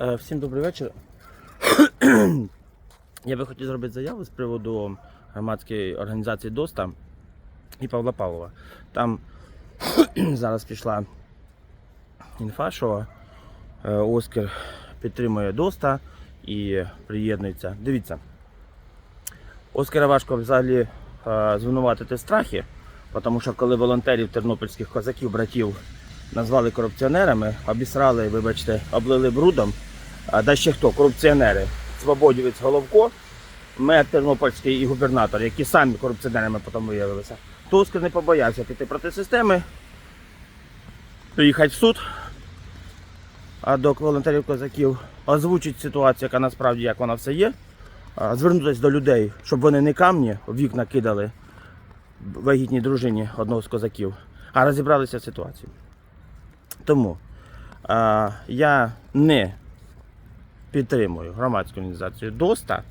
Е, Всім добрий вечір. Я би хотів зробити заяву з приводу громадської організації ДОСТА і Павла Павлова. Там зараз пішла інфа, що е, Оскар підтримує ДОСТА і приєднується. Дивіться, Оскара важко взагалі е, звинуватити в страхі, тому що коли волонтерів тернопільських козаків, братів назвали корупціонерами, обісрали, вибачте, облили брудом, а да ще хто? Корупціонери. Свободівець Головко, мер Тернопільський і губернатор, які самі корупціонерами потім виявилися. Оскар не побоявся піти проти системи, приїхати в суд, а до волонтерів козаків озвучить ситуацію, яка насправді як вона все є. Звернутися до людей, щоб вони не камні в вікна кидали вагітній дружині одного з козаків, а розібралися в ситуації. Тому а, я не підтримую громадську організацію ДОСТА,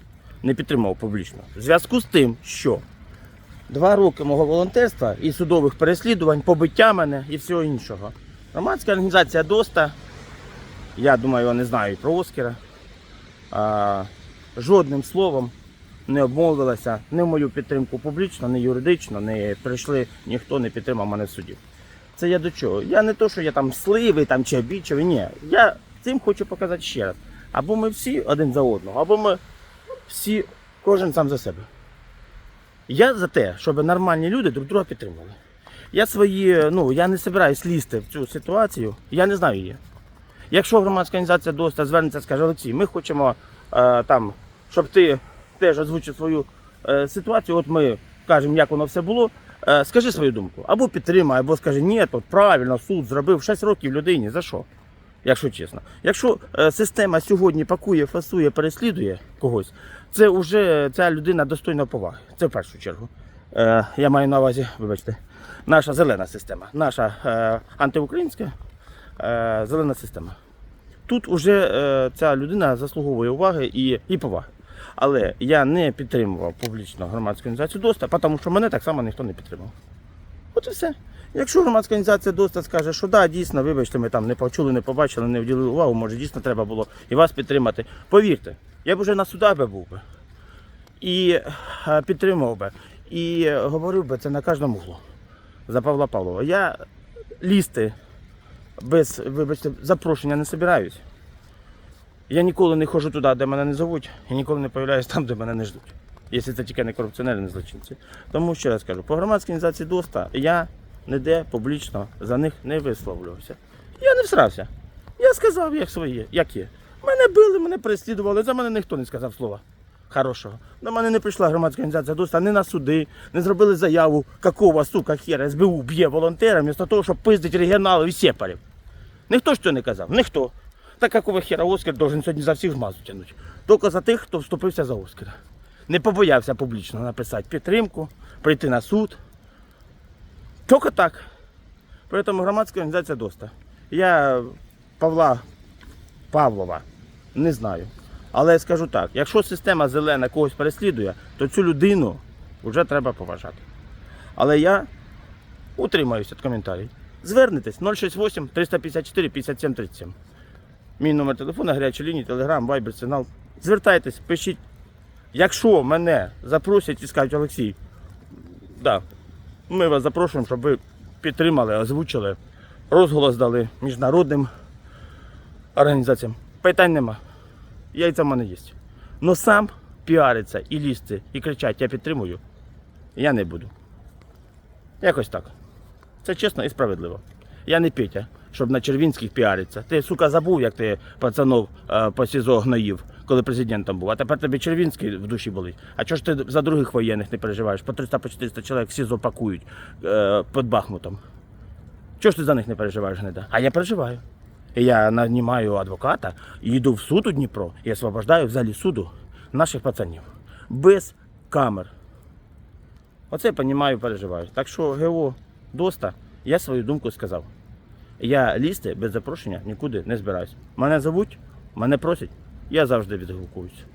не підтримував публічно. В зв'язку з тим, що два роки мого волонтерства і судових переслідувань, побиття мене і всього іншого. Громадська організація ДОСТА, я думаю, вони знають про Оскара, а, жодним словом не обмовилася не в мою підтримку публічно, не юридично, не прийшли, ніхто не підтримав мене в суді. Це я до чого? Я не то, що я там сливий там, чи обідчивий, ні. Я цим хочу показати ще раз. Або ми всі один за одного, або ми всі, кожен сам за себе. Я за те, щоб нормальні люди друг друга підтримували. Я свої, ну, я не збираюсь лізти в цю ситуацію, я не знаю її. Якщо громадська організація ДОСТА звернеться і скаже, Олексій, ми хочемо е, там, щоб ти теж озвучив свою е, ситуацію, от ми кажемо, як воно все було, е, скажи свою думку. Або підтримай, або скажи, ні, тут правильно, суд зробив 6 років людині, за що? Якщо чесно. Якщо е, система сьогодні пакує, фасує, переслідує когось, це вже ця людина достойна поваги. Це в першу чергу. Е, я маю на увазі, вибачте, наша зелена система, наша е, антиукраїнська зелена система. Тут уже е, ця людина заслуговує уваги і, і поваги. Але я не підтримував публічно громадську організацію ДОСТА, тому що мене так само ніхто не підтримав. От і все. Якщо громадська організація ДОСТА скаже, що да, дійсно, вибачте, ми там не почули, не побачили, не вділили увагу, може дійсно треба було і вас підтримати. Повірте, я б вже на судах би був би і е, підтримував би, і е, говорив би це на кожному углу за Павла Павлова. Я лізти без, вибачте, запрошення не собираюсь. Я ніколи не ходжу туди, де мене не зовуть, і ніколи не появляюсь там, де мене не ждуть. Якщо це тільки не корупціонери, не злочинці. Тому ще раз кажу, по громадській організації ДОСТА я ніде публічно за них не висловлювався. Я не всрався. Я сказав, як своє, як є. Мене били, мене переслідували, за мене ніхто не сказав слова. Хорошого. До мене не прийшла громадська організація ДОСТА не на суди, не зробили заяву, какого сука хера СБУ б'є волонтера, вместо того, щоб пиздить регіоналів і сепарів. Ніхто цього не казав, ніхто. Так какого хера Оскар должен сьогодні за всіх змазу тягнути. Тільки за тих, хто вступився за Оскара. Не побоявся публічно написати підтримку, прийти на суд. Тільки так. Тому громадська організація ДОСТА. Я Павла Павлова не знаю. Але я скажу так, якщо система зелена когось переслідує, то цю людину вже треба поважати. Але я утримаюся від коментарів. Звернетесь 068 354 57 37. Мій номер телефону, гаряча лінія, телеграм, вайбер, сигнал. Звертайтесь, пишіть. Якщо мене запросять і скажуть, Олексій, да, ми вас запрошуємо, щоб ви підтримали, озвучили, розголос дали міжнародним організаціям. Питань нема. Яйця в мене є. Но сам піариться і лізти, і кричати, я підтримую, я не буду. Якось так. Це чесно і справедливо. Я не Петя, щоб на Червінських піариться. Ти, сука, забув, як ти пацанов е, по СІЗО гноїв, коли президентом був. А тепер тобі Червінський в душі болить. А чого ж ти за других воєнних не переживаєш? По 300 по 400 чоловік в СІЗО пакують е, під Бахмутом. Чого ж ти за них не переживаєш, Гнида? А я переживаю. Я нанімаю адвоката, йду в суд у Дніпро і освобождаю в залі суду наших пацанів. Без камер. Оце я розумію, переживаю. Так що ГО ДОСТа, я свою думку сказав. Я лізти без запрошення нікуди не збираюсь. Мене зовуть, мене просять, я завжди відгукуюсь.